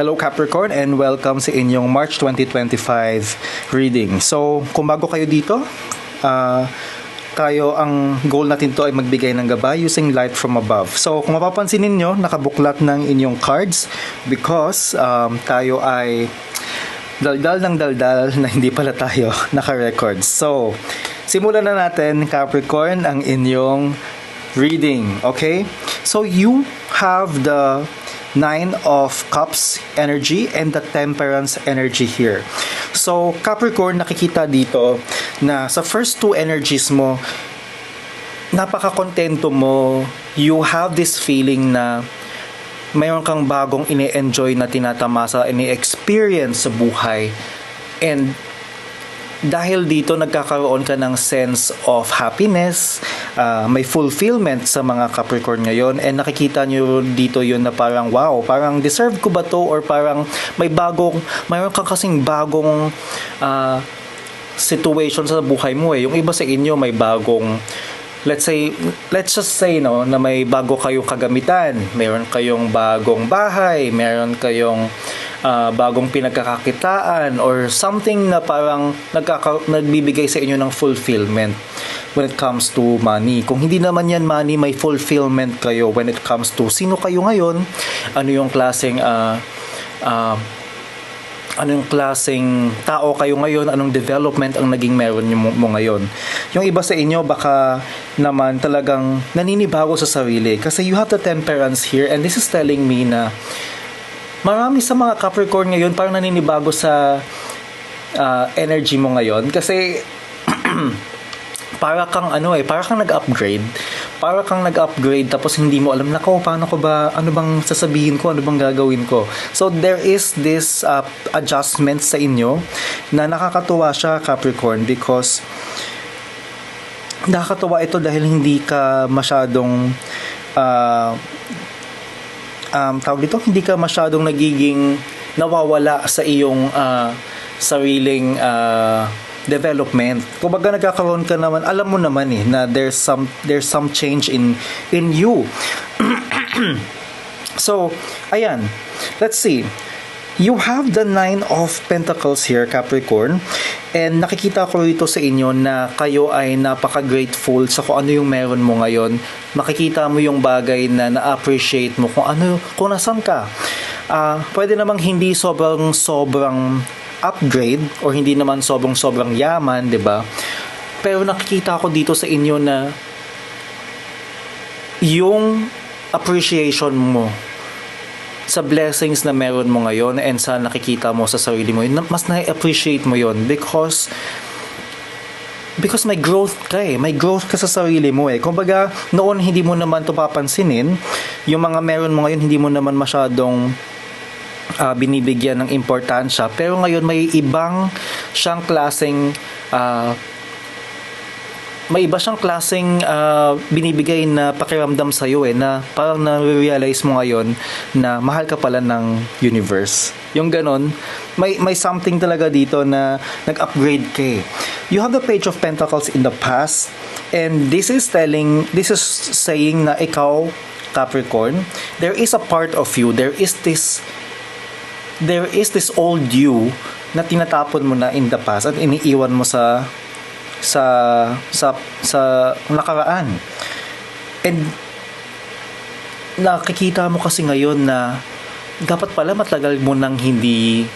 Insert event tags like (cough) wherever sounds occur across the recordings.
Hello Capricorn and welcome sa inyong March 2025 reading. So, kung bago kayo dito, uh, tayo ang goal natin to ay magbigay ng gabay using light from above. So, kung mapapansin ninyo, nakabuklat ng inyong cards because um, tayo ay daldal ng daldal (laughs) na hindi pala tayo (laughs) naka-record. So, simulan na natin Capricorn ang inyong reading, okay? So, you have the Nine of Cups energy and the Temperance energy here. So, Capricorn, nakikita dito na sa first two energies mo, napaka-kontento mo. You have this feeling na mayroon kang bagong ini-enjoy na tinatamasa, ini-experience sa buhay. And dahil dito nagkakaroon ka ng sense of happiness, uh, may fulfillment sa mga Capricorn ngayon and nakikita nyo dito yun na parang wow, parang deserve ko ba to or parang may bagong, mayroon kang kasing bagong uh, situation sa buhay mo eh. Yung iba sa inyo may bagong let's say, let's just say no, na may bago kayong kagamitan, mayroon kayong bagong bahay, mayroon kayong uh, bagong pinagkakakitaan or something na parang nagkaka- nagbibigay sa inyo ng fulfillment when it comes to money. Kung hindi naman yan money, may fulfillment kayo when it comes to sino kayo ngayon, ano yung klaseng uh, uh, anong klaseng tao kayo ngayon, anong development ang naging meron mo, mo ngayon. Yung iba sa inyo baka naman talagang naninibago sa sarili kasi you have the temperance here and this is telling me na marami sa mga Capricorn ngayon parang naninibago sa uh, energy mo ngayon kasi (clears throat) para kang ano eh, para kang nag-upgrade. Para kang nag-upgrade tapos hindi mo alam na ko paano ko ba ano bang sasabihin ko, ano bang gagawin ko. So there is this uh, adjustment sa inyo na nakakatuwa siya Capricorn because nakakatuwa ito dahil hindi ka masyadong uh, um, tawag dito, hindi ka masyadong nagiging nawawala sa iyong uh, sariling uh, development. Kumbaga nagkakaroon ka naman, alam mo naman eh na there's some there's some change in in you. (clears throat) so, ayan. Let's see you have the nine of pentacles here Capricorn and nakikita ko rito sa inyo na kayo ay napaka-grateful sa kung ano yung meron mo ngayon. Makikita mo yung bagay na na-appreciate mo kung ano kung nasan ka. Uh, pwede namang hindi sobrang sobrang upgrade or hindi naman sobrang sobrang yaman 'di ba? Pero nakikita ko dito sa inyo na yung appreciation mo sa blessings na meron mo ngayon and sa nakikita mo sa sarili mo, mas na-appreciate mo yon because because may growth ka eh. May growth ka sa sarili mo eh. Kumbaga, noon hindi mo naman to papansinin. Yung mga meron mo ngayon, hindi mo naman masyadong uh, binibigyan ng importansya. Pero ngayon, may ibang siyang klaseng uh, may iba siyang klaseng uh, binibigay na pakiramdam sa iyo eh na parang na-realize mo ngayon na mahal ka pala ng universe. Yung ganon, may may something talaga dito na nag-upgrade ka eh. You have the page of pentacles in the past and this is telling this is saying na ikaw Capricorn, there is a part of you, there is this there is this old you na tinatapon mo na in the past at iniiwan mo sa sa sa sa nakaraan. And nakikita mo kasi ngayon na dapat pala matagal mo nang hindi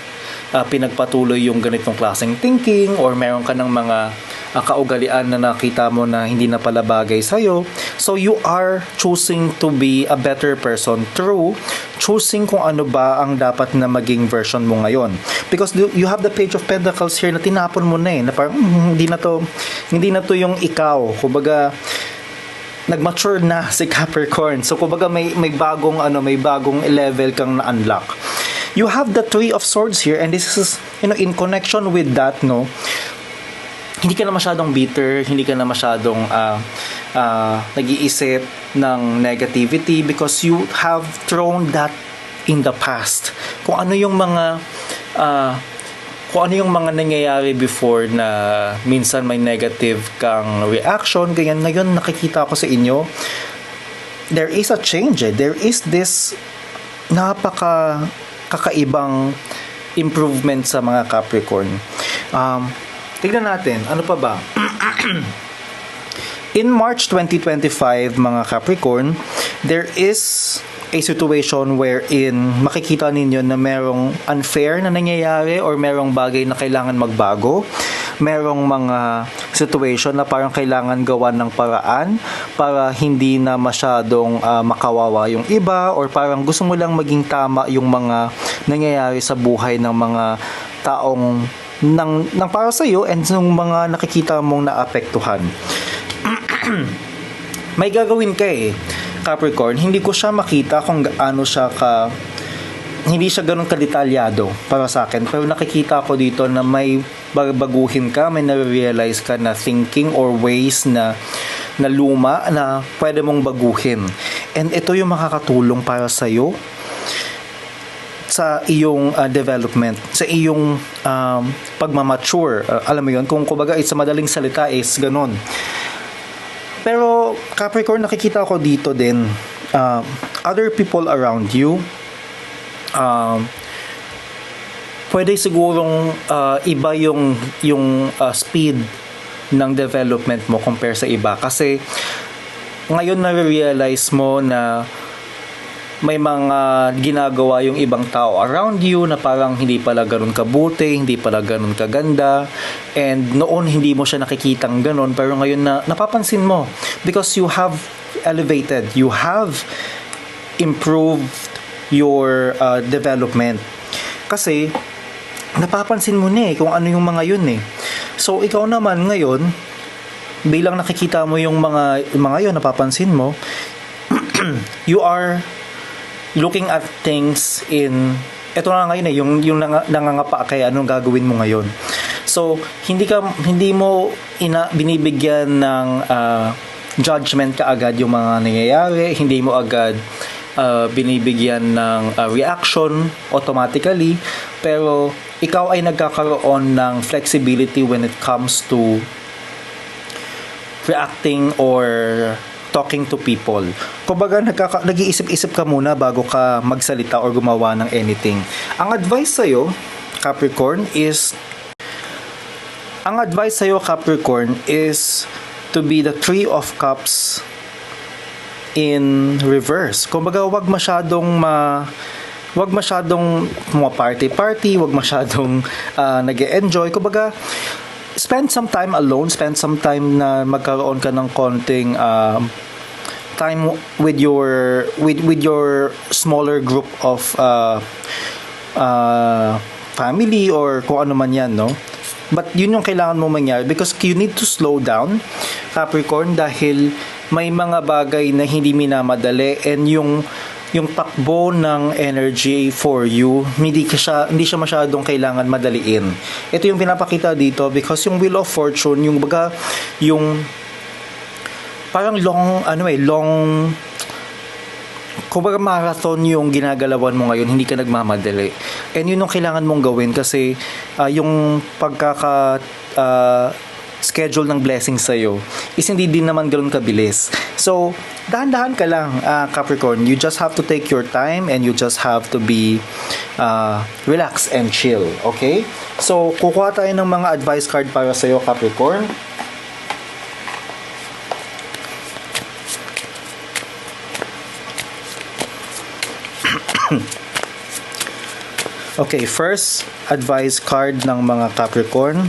uh, pinagpatuloy yung ganitong klaseng thinking or meron ka ng mga uh, kaugalian na nakita mo na hindi na pala bagay sa'yo. So you are choosing to be a better person through choosing kung ano ba ang dapat na maging version mo ngayon. Because you have the page of pentacles here na tinapon mo na eh, na parang mm, hindi na to, hindi na to yung ikaw. Kumbaga, nag-mature na (laughs) si Capricorn. So kumbaga may may bagong ano, may bagong level kang na-unlock. You have the Three of Swords here and this is you know in connection with that no hindi ka na masyadong bitter, hindi ka na masyadong uh, uh, nag-iisip ng negativity because you have thrown that in the past. Kung ano yung mga uh, kung ano yung mga nangyayari before na minsan may negative kang reaction, ganyan, ngayon nakikita ko sa inyo, there is a change eh. There is this napaka kakaibang improvement sa mga Capricorn. Um, tignan natin, ano pa ba? (clears throat) In March 2025, mga Capricorn, there is a situation wherein makikita ninyo na merong unfair na nangyayari or merong bagay na kailangan magbago. Merong mga situation na parang kailangan gawan ng paraan para hindi na masyadong ah, makawawa yung iba or parang gusto mo lang maging tama yung mga nangyayari sa buhay ng mga taong ng, ng para sa iyo and ng mga nakikita mong naapektuhan (clears throat) may gagawin ka eh, Capricorn. Hindi ko siya makita kung gaano siya ka hindi siya ganun kadetalyado para sa akin. Pero nakikita ko dito na may babaguhin ka, may na-realize ka na thinking or ways na na luma na pwede mong baguhin. And ito yung makakatulong para sa iyo sa iyong uh, development, sa iyong um, pagmamature. Uh, alam mo yun, kung kumbaga sa madaling salita is ganun. Pero Capricorn, nakikita ko dito din uh, other people around you um, pwede sigurong uh, iba yung yung uh, speed ng development mo compare sa iba kasi ngayon na-realize mo na may mga ginagawa yung ibang tao around you na parang hindi pala ganun kabuti, hindi pala ganun kaganda, and noon hindi mo siya nakikitang ganun, pero ngayon na napapansin mo because you have elevated, you have improved your uh, development. Kasi napapansin mo na eh kung ano yung mga yun eh. So ikaw naman ngayon, bilang nakikita mo yung mga mga yun napapansin mo, (clears throat) you are looking at things in ito na ngayon eh yung yung nang, nangangapa kay anong gagawin mo ngayon. So hindi ka hindi mo ina binibigyan ng uh, judgment ka agad yung mga nangyayari, hindi mo agad uh, binibigyan ng uh, reaction automatically pero ikaw ay nagkakaroon ng flexibility when it comes to reacting or talking to people. Kumbaga, nagkaka- nag-iisip-isip ka muna bago ka magsalita or gumawa ng anything. Ang advice sa'yo, Capricorn, is ang advice sa'yo, Capricorn, is to be the Three of Cups in reverse. Kumbaga, wag masyadong ma wag masyadong mga party-party, wag masyadong uh, nag-enjoy. Kumbaga, spend some time alone, spend some time na magkaroon ka ng konting uh, time with your with with your smaller group of uh, uh, family or kung ano man yan, no? But yun yung kailangan mo mangyari because you need to slow down, Capricorn, dahil may mga bagay na hindi minamadali and yung yung takbo ng energy for you, hindi siya, hindi siya masyadong kailangan madaliin. Ito yung pinapakita dito because yung Wheel of Fortune, yung baga, yung parang long, ano eh, long, kumbaga marathon yung ginagalawan mo ngayon, hindi ka nagmamadali. And yun yung kailangan mong gawin kasi uh, yung pagkaka uh, schedule ng blessing sa'yo is hindi din naman ganoon kabilis. So, dahan-dahan ka lang, uh, Capricorn. You just have to take your time and you just have to be uh, relax and chill. Okay? So, kukuha tayo ng mga advice card para sa'yo, Capricorn. (coughs) okay, first advice card ng mga Capricorn.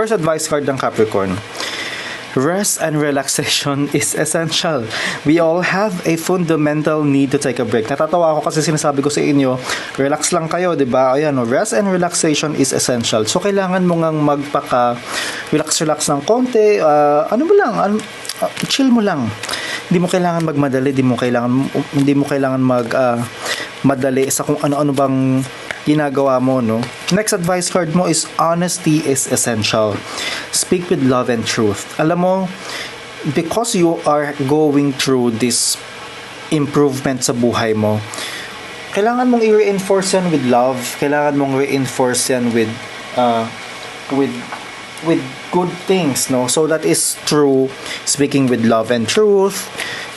First advice card ng Capricorn. Rest and relaxation (laughs) is essential. We all have a fundamental need to take a break. Natatawa ako kasi sinasabi ko sa inyo, relax lang kayo, 'di ba? Ayan, rest and relaxation is essential. So kailangan mo ngang magpaka relax-relax ng konti, uh, ano mo lang, uh, chill mo lang. Hindi mo kailangan magmadali, hindi mo kailangan hindi mo kailangan mag uh, madali sa kung ano-ano bang ginagawa mo, no? Next advice card mo is honesty is essential. Speak with love and truth. Alam mo, because you are going through this improvement sa buhay mo, kailangan mong i-reinforce yan with love. Kailangan mong reinforce yan with uh, with with good things, no? So that is true speaking with love and truth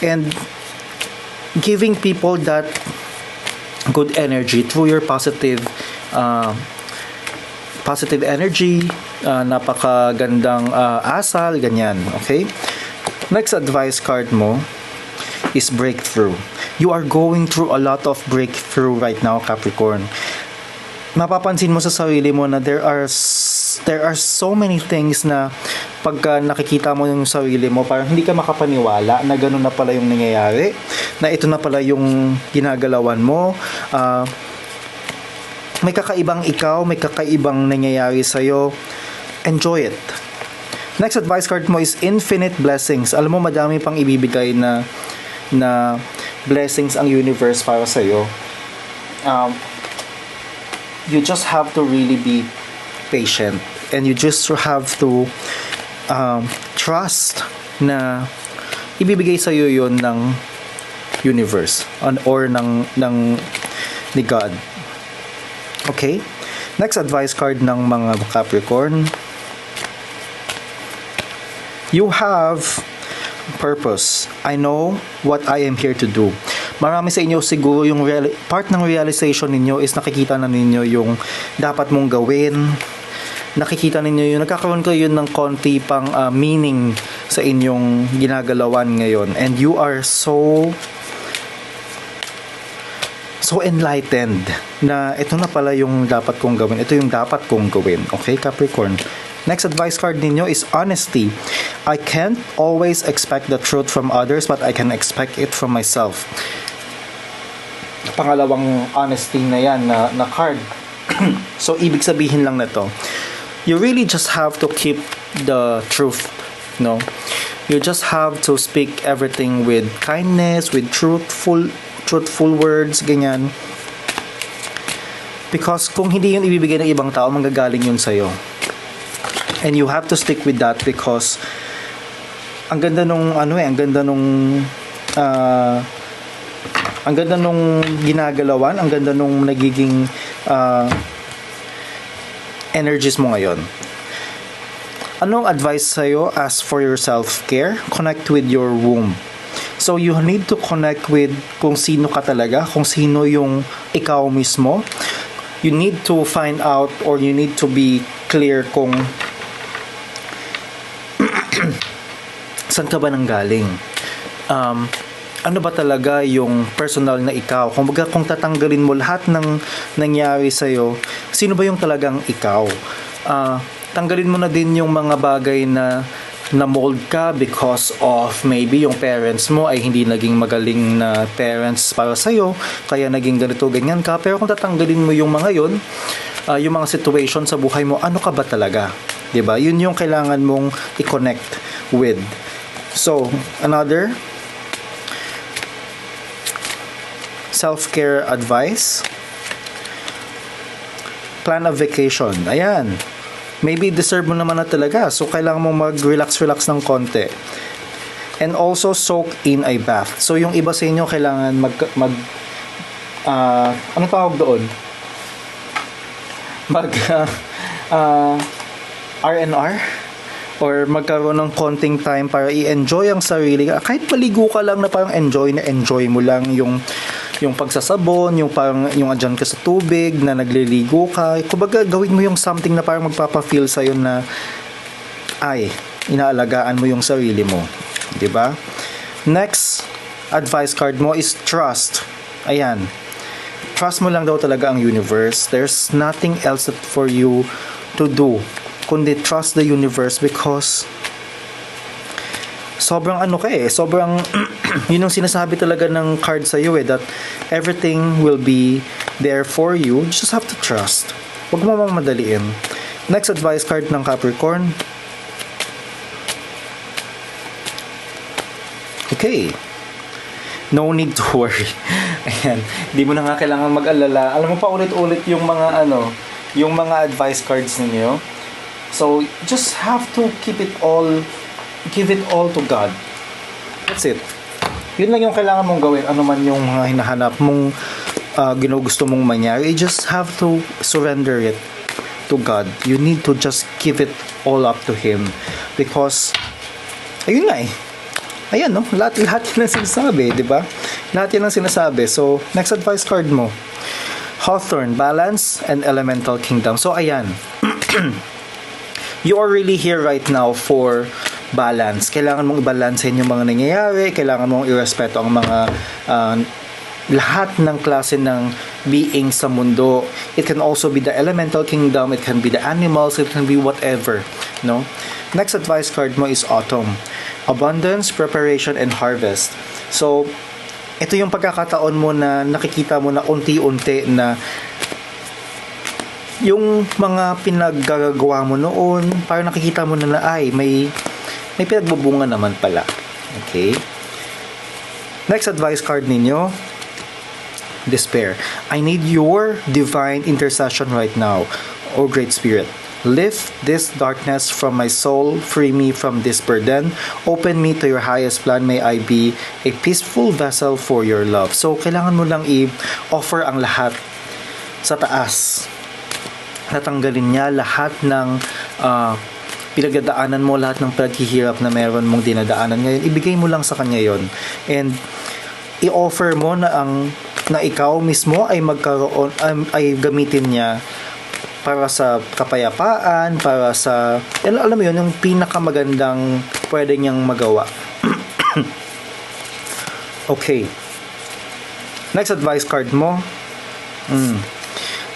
and giving people that good energy through your positive uh, positive energy, uh, napakagandang uh, asal, ganyan, okay? Next advice card mo is breakthrough. You are going through a lot of breakthrough right now, Capricorn. Mapapansin mo sa sarili mo na there are there are so many things na pagka nakikita mo yung sarili mo, parang hindi ka makapaniwala na ganun na pala yung nangyayari, na ito na pala yung ginagalawan mo, ah, may kakaibang ikaw, may kakaibang nangyayari sa'yo, enjoy it. Next advice card mo is infinite blessings. Alam mo, madami pang ibibigay na na blessings ang universe para sa'yo. Um, you just have to really be patient and you just have to um, trust na ibibigay sa iyo yon ng universe on or ng ng ni God. Okay? Next advice card ng mga Capricorn. You have purpose. I know what I am here to do. Marami sa inyo siguro yung reali- part ng realization ninyo is nakikita na ninyo yung dapat mong gawin. Nakikita ninyo yung nagkakaroon kayo ng konti pang ah, meaning sa inyong ginagalawan ngayon. And you are so so enlightened na ito na pala yung dapat kong gawin. Ito yung dapat kong gawin. Okay, Capricorn? Next advice card ninyo is honesty. I can't always expect the truth from others, but I can expect it from myself. Pangalawang honesty na yan na, na card. (clears throat) so, ibig sabihin lang na to, you really just have to keep the truth, no? You just have to speak everything with kindness, with truthful truthful words, ganyan. Because kung hindi yun ibibigay ng ibang tao, manggagaling yun sa'yo. And you have to stick with that because ang ganda nung ano eh, ang ganda nung ah, ang ganda nung ginagalawan, ang ganda nung nagiging ah, energies mo ngayon. Anong advice sa'yo as for your self-care? Connect with your womb. So you need to connect with kung sino ka talaga, kung sino yung ikaw mismo. You need to find out or you need to be clear kung (clears throat) saan ka ba nanggaling? Um, ano ba talaga yung personal na ikaw? Kung, baga, kung tatanggalin mo lahat ng nangyari sa'yo, sino ba yung talagang ikaw? Ah, tanggalin mo na din yung mga bagay na na mold ka because of maybe yung parents mo ay hindi naging magaling na parents para sa'yo kaya naging ganito ganyan ka. Pero kung tatanggalin mo yung mga yun ah, yung mga situation sa buhay mo ano ka ba talaga? 'di ba? Yun yung kailangan mong i-connect with. So another self-care advice. Plan a vacation. Ayan maybe deserve mo naman na talaga. So, kailangan mo mag-relax-relax ng konti. And also, soak in a bath. So, yung iba sa inyo, kailangan mag... mag ah, ano tawag doon? Mag... (laughs) ah, ah, R&R? Or magkaroon ng konting time para i-enjoy ang sarili. Kahit maligo ka lang na parang enjoy na enjoy mo lang yung yung pagsasabon, yung parang yung andyan ka sa tubig na nagliligo ka. Kumbaga gawin mo yung something na parang magpapa-feel sa na ay inaalagaan mo yung sarili mo, 'di ba? Next advice card mo is trust. Ayan. Trust mo lang daw talaga ang universe. There's nothing else for you to do kundi trust the universe because sobrang ano ka eh, sobrang (clears throat) yun yung sinasabi talaga ng card sa iyo eh that everything will be there for you. You just have to trust. Huwag mo mamadaliin. Next advice card ng Capricorn. Okay. No need to worry. (laughs) Ayan. Hindi mo na nga kailangan mag-alala. Alam mo pa ulit-ulit yung mga ano, yung mga advice cards ninyo. So, just have to keep it all give it all to God. That's it. Yun lang yung kailangan mong gawin. Ano man yung mga hinahanap mong uh, ginugusto mong mangyari. You just have to surrender it. to God. You need to just give it all up to Him. Because, ayun nga eh. Ayan, no? Lahat, lahat yan ang sinasabi, di ba? Lahat yan ang sinasabi. So, next advice card mo. Hawthorne, Balance and Elemental Kingdom. So, ayan. (clears throat) you are really here right now for balance. Kailangan mong i-balancehin yung mga nangyayari, kailangan mong irespeto ang mga uh, lahat ng klase ng being sa mundo. It can also be the elemental kingdom, it can be the animals, it can be whatever, no? Next advice card mo is autumn. Abundance, preparation, and harvest. So, ito yung pagkakataon mo na nakikita mo na unti-unti na yung mga pinaggagawa mo noon, parang nakikita mo na na ay may may pinagbubunga naman pala. Okay? Next advice card ninyo, despair. I need your divine intercession right now, O Great Spirit. Lift this darkness from my soul, free me from this burden, open me to your highest plan, may I be a peaceful vessel for your love. So, kailangan mo lang i-offer ang lahat sa taas. Natanggalin niya lahat ng uh, pinagdadaanan mo, lahat ng paghihirap na meron mong dinadaanan ngayon, ibigay mo lang sa kanya yon And, i-offer mo na ang na ikaw mismo ay magkaroon um, ay gamitin niya para sa kapayapaan, para sa, alam mo yun, yung pinakamagandang pwede niyang magawa. (coughs) okay. Next advice card mo. Mm.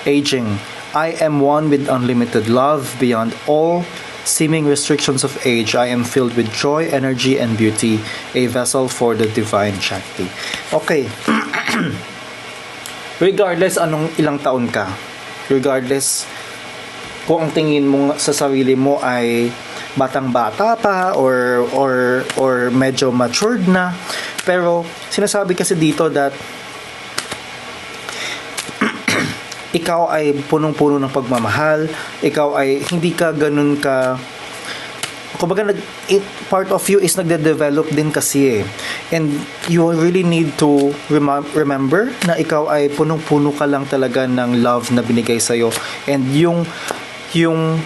Aging. I am one with unlimited love beyond all seeming restrictions of age. I am filled with joy, energy, and beauty, a vessel for the divine Shakti. Okay. (clears throat) regardless anong ilang taon ka, regardless kung ang tingin mo sa sarili mo ay batang-bata pa or or or medyo matured na pero sinasabi kasi dito that ikaw ay punong-puno ng pagmamahal ikaw ay hindi ka ganun ka kumbaga nag, it, part of you is nagde-develop din kasi eh. And you really need to rem- remember na ikaw ay punong-puno ka lang talaga ng love na binigay sa'yo. And yung yung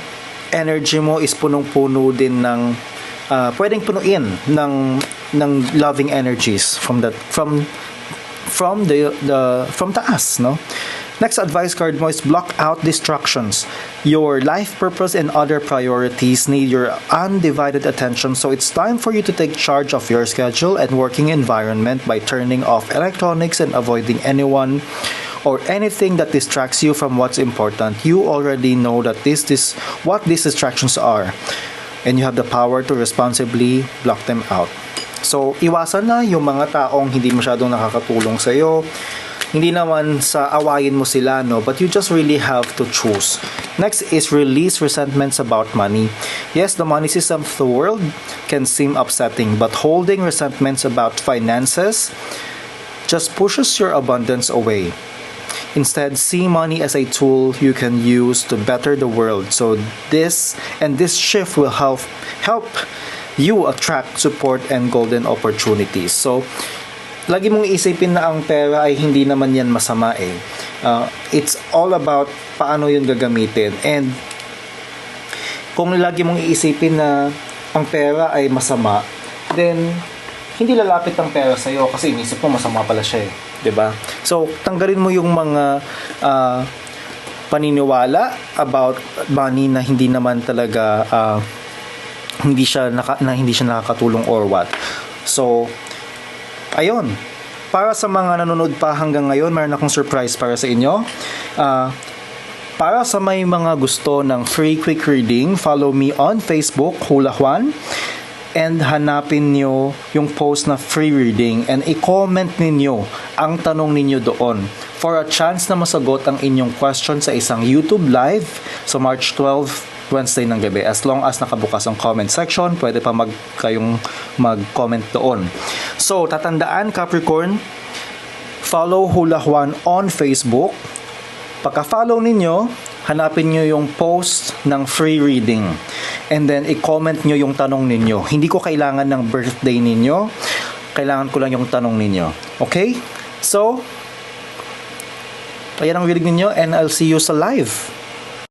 energy mo is punong-puno din ng uh, pwedeng punuin ng ng loving energies from that from from the the from taas no Next advice card mo is block out distractions. Your life purpose and other priorities need your undivided attention, so it's time for you to take charge of your schedule and working environment by turning off electronics and avoiding anyone or anything that distracts you from what's important. You already know that this is what these distractions are, and you have the power to responsibly block them out. So, iwasan na yung mga taong hindi masyadong nakakatulong sa iyo hindi naman sa awayin mo sila, no? But you just really have to choose. Next is release resentments about money. Yes, the money system of the world can seem upsetting, but holding resentments about finances just pushes your abundance away. Instead, see money as a tool you can use to better the world. So this and this shift will help help you attract support and golden opportunities. So lagi mong isipin na ang pera ay hindi naman yan masama eh. Uh, it's all about paano yun gagamitin. And kung lagi mong iisipin na ang pera ay masama, then hindi lalapit ang pera sa iyo kasi inisip mo masama pala siya eh, 'di ba? So, tanggalin mo yung mga uh, paniniwala about money na hindi naman talaga uh, hindi siya naka, na hindi siya nakakatulong or what. So, ayun, para sa mga nanonood pa hanggang ngayon, mayroon akong surprise para sa inyo. Uh, para sa may mga gusto ng free quick reading, follow me on Facebook, Hula Juan, and hanapin nyo yung post na free reading and i-comment ninyo ang tanong ninyo doon for a chance na masagot ang inyong question sa isang YouTube live sa March 12 Wednesday ng gabi. As long as nakabukas ang comment section, pwede pa mag, kayong mag-comment doon. So, tatandaan Capricorn, follow Hula Juan on Facebook. Pagka-follow ninyo, hanapin nyo yung post ng free reading. And then, i-comment nyo yung tanong ninyo. Hindi ko kailangan ng birthday ninyo. Kailangan ko lang yung tanong ninyo. Okay? So, ayan ang reading ninyo and I'll see you sa live.